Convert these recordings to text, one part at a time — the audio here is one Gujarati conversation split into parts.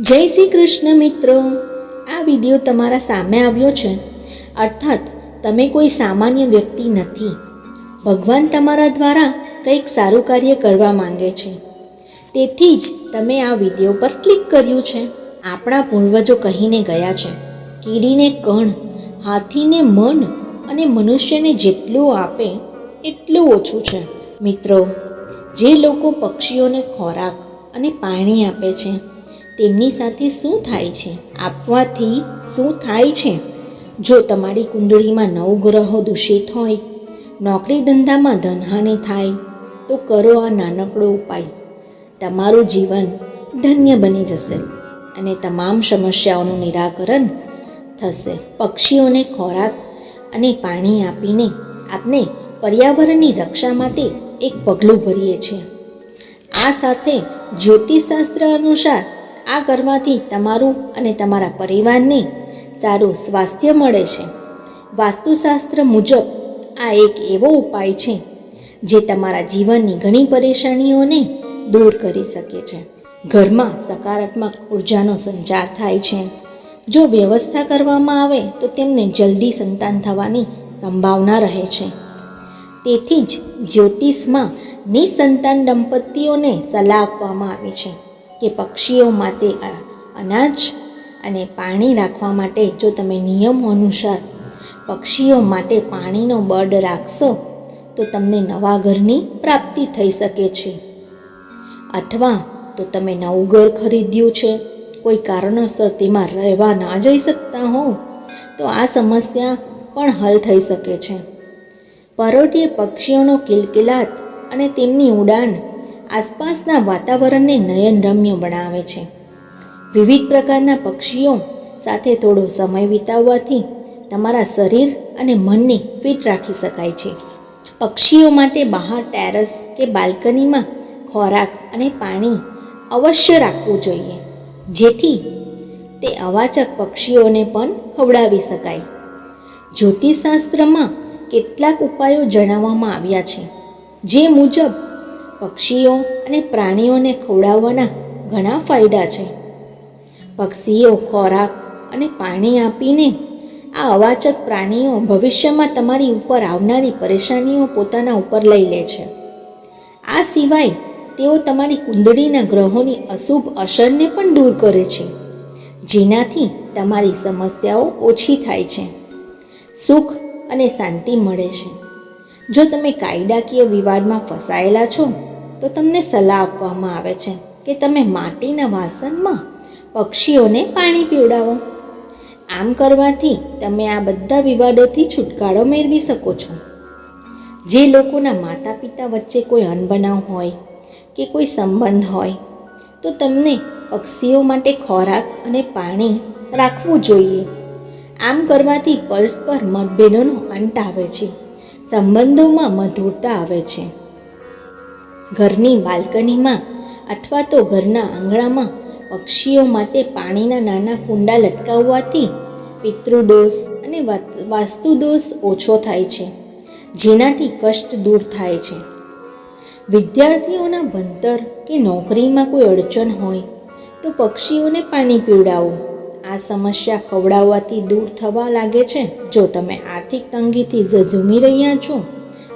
જય શ્રી કૃષ્ણ મિત્રો. આ વીડિયો તમારા સામે આવ્યો છે. અર્થાત, તમે કોઈ સામાન્ય વ્યક્તિ નથી. ભગવાન તમારા દ્વારા કંઈક સારું કાર્ય કરવા માંગે છે. તેથી જ તમે આ વીડિયો પર ક્લિક કર્યું છે. આપણા પૂર્વજો કહીને ગયા છે, કીડીને કણ, હાથીને મન અને મનુષ્યને જેટલું આપે, એટલું ઓછું છે. મિત્રો, જે લોકો પક્ષીઓને ખોરાક અને પાણી આપે છે તેમની સાથે શું થાય છે? આપવાથી શું થાય છે? જો તમારી કુંડળીમાં નવ ગ્રહો દૂષિત હોય, નોકરી ધંધામાં ધનહાનિ થાય, તો કરો આ નાનકડો ઉપાય. તમારું જીવન ધન્ય બની જશે અને તમામ સમસ્યાઓનું નિરાકરણ થશે. પક્ષીઓને ખોરાક અને પાણી આપીને આપણે પર્યાવરણની રક્ષા માટે એક પગલું ભરીએ છીએ. આ સાથે જ્યોતિષશાસ્ત્ર અનુસાર આ કરવાથી તમારું અને તમારા પરિવારને સારું સ્વાસ્થ્ય મળે છે. વાસ્તુશાસ્ત્ર મુજબ આ એક એવો ઉપાય છે જે તમારા જીવનની ઘણી પરેશાનીઓને દૂર કરી શકે છે. ઘરમાં સકારાત્મક ઉર્જાનો સંચાર થાય છે. જો વ્યવસ્થા કરવામાં આવે તો તેમને જલ્દી સંતાન થવાની સંભાવના રહે છે. તેથી જ જ્યોતિષમાં નિસંતાન દંપતીઓને સલાહ આપવામાં આવી છે. કે પક્ષીઓ માટે અનાજ અને પાણી રાખવા માટે જો તમે નિયમો અનુસાર પક્ષીઓ માટે પાણીનો બર્ડ રાખશો, તો તમને નવા ઘરની પ્રાપ્તિ થઈ શકે છે. અથવા તો તમે નવું ઘર ખરીદ્યું છે, કોઈ કારણોસર તેમાં રહેવા ના જઈ શકતા હો તો આ સમસ્યા પણ હલ થઈ શકે છે. પરોઢિયે પક્ષીઓનો કિલકિલાટ અને તેમની ઉડાન આસપાસના વાતાવરણને નયનરમ્ય બનાવે છે. વિવિધ પ્રકારના પક્ષીઓ સાથે થોડો સમય વિતાવવાથી તમારા શરીર અને મનને ફિટ રાખી શકાય છે. પક્ષીઓ માટે બહાર ટેરેસ કે બાલ્કનીમાં ખોરાક અને પાણી અવશ્ય રાખવું જોઈએ, જેથી તે અવાચક પક્ષીઓને પણ ખવડાવી શકાય. જ્યોતિષશાસ્ત્રમાં કેટલાક ઉપાયો જણાવવામાં આવ્યા છે, જે મુજબ પક્ષીઓ અને પ્રાણીઓને ખવડાવવાના ઘણા ફાયદા છે. પક્ષીઓ ખોરાક અને પાણી આપીને આ અવાચક પ્રાણીઓ ભવિષ્યમાં તમારી ઉપર આવનારી પરેશાનીઓ પોતાના ઉપર લઈ લે છે. આ સિવાય તેઓ તમારી કુંદડીના ગ્રહોની અશુભ અસરને પણ દૂર કરે છે, જેનાથી તમારી સમસ્યાઓ ઓછી થાય છે. સુખ અને શાંતિ મળે છે. જો તમે કાયદાકીય વિવાદમાં ફસાયેલા છો, તો તમને સલાહ આપવામાં આવે છે કે તમે માટીના વાસણમાં પક્ષીઓને પાણી પીવડાવો. આમ કરવાથી તમે આ બધા વિવાદોથી છુટકારો મેળવી શકો છો. જે લોકોના માતા પિતા વચ્ચે કોઈ અનબનાવ હોય કે કોઈ સંબંધ હોય, તો તમને પક્ષીઓ માટે ખોરાક અને પાણી રાખવું જોઈએ. આમ કરવાથી પરસ્પર મતભેદોનો અંત આવે છે. સંબંધોમાં મધુરતા આવે છે. ઘરની બાલ્કનીમાં અથવા તો ઘરના આંગણામાં પક્ષીઓ માટે પાણીના નાના કુંડા લટકાવવાથી પિતૃદોષ અને વાસ્તુદોષ ઓછો થાય છે, જેનાથી કષ્ટ દૂર થાય છે. વિદ્યાર્થીઓના ભણતર કે નોકરીમાં કોઈ અડચણ હોય તો પક્ષીઓને પાણી પીવડાવો. આ સમસ્યા ખવડાવવાથી દૂર થવા લાગે છે? જો તમે આર્થિક તંગીથી ઝઝૂમી રહ્યા છો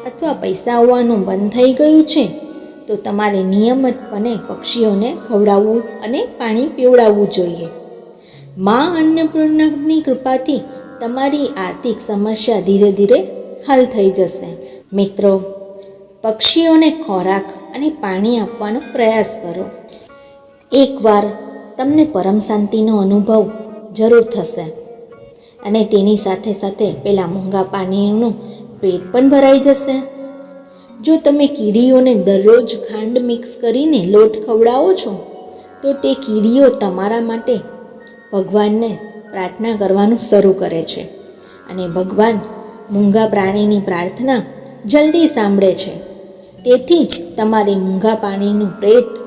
અથવા પૈસા આવવાનું બંધ થઈ ગયું છે, તો તમારે નિયમિતપણે પક્ષીઓને ખવડાવવું અને પાણી પીવડાવવું જોઈએ. મા અન્નપૂર્ણાની કૃપાથી તમારી આર્થિક સમસ્યા ધીરે ધીરે હલ થઈ જશે. મિત્રો, પક્ષીઓને ખોરાક અને પાણી આપવાનો પ્રયાસ કરો. એકવાર તમને પરમ શાંતિનો અનુભવ જરૂર થશે. અને તેની સાથે સાથે પેલા મૂંગા પાણીનું પેટ પણ ભરાઈ જશે. જો તમે કીડીઓને દરરોજ ખાંડ મિક્સ કરીને લોટ ખવડાવો છો, તો તે કીડીઓ તમારા માટે ભગવાનને પ્રાર્થના કરવાનું શરૂ કરે છે. અને ભગવાન મૂંગા પ્રાણીની પ્રાર્થના જલ્દી સાંભળે છે. તેથી જ તમારે મૂંગા પાણીનું પેટ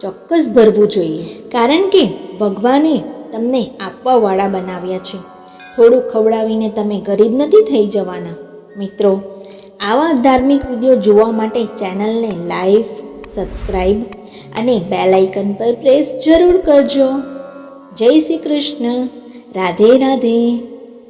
ચોક્કસ ભરવું જોઈએ. કારણ કે ભગવાને તમને આપવાવાળા બનાવ્યા છે. થોડું ખવડાવીને તમે ગરીબ નથી થઈ જવાના. મિત્રો, આવા ધાર્મિક વીડિયો જોવા માટે ચેનલને લાઈક સબસ્ક્રાઈબ અને બેલ આઇકન પર પ્રેસ જરૂર કરજો. જય શ્રી કૃષ્ણ. રાધે રાધે.